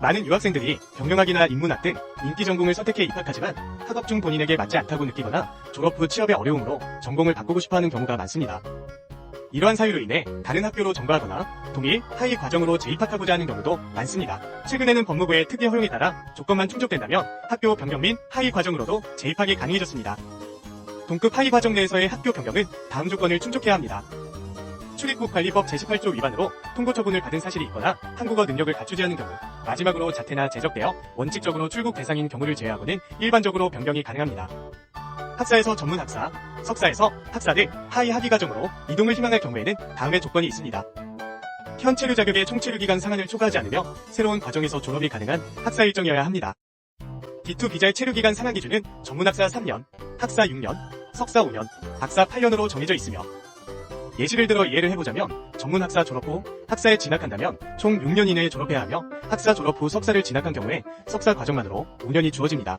많은 유학생들이 경영학이나 인문학 등 인기 전공을 선택해 입학하지만 학업 중 본인에게 맞지 않다고 느끼거나 졸업 후 취업의 어려움으로 전공을 바꾸고 싶어 하는 경우가 많습니다. 이러한 사유로 인해 다른 학교로 전과하거나 동일 하위 과정으로 재입학하고자 하는 경우도 많습니다. 최근에는 법무부의 특례 허용에 따라 조건만 충족된다면 학교 변경 및 하위 과정으로도 재입학이 가능해졌습니다. 동급 하위 과정 내에서의 학교 변경은 다음 조건을 충족해야 합니다. 출입국 관리법 제18조 위반으로 통고 처분을 받은 사실이 있거나 한국어 능력을 갖추지 않은 경우, 마지막으로 자퇴나 제적되어 원칙적으로 출국 대상인 경우를 제외하고는 일반적으로 변경이 가능합니다. 학사에서 전문 학사, 석사에서 학사 등 하위 학위 과정으로 이동을 희망할 경우에는 다음의 조건이 있습니다. 현 체류 자격의 총 체류 기간 상한을 초과하지 않으며 새로운 과정에서 졸업이 가능한 학사 일정이어야 합니다. D2 비자의 체류 기간 상한 기준은 전문 학사 3년, 학사 6년, 석사 5년, 박사 8년으로 정해져 있으며 예시를 들어 이해를 해보자면 전문 학사 졸업 후 학사에 진학한다면 총 6년 이내에 졸업해야 하며 학사 졸업 후 석사를 진학한 경우에 석사 과정만으로 5년이 주어집니다.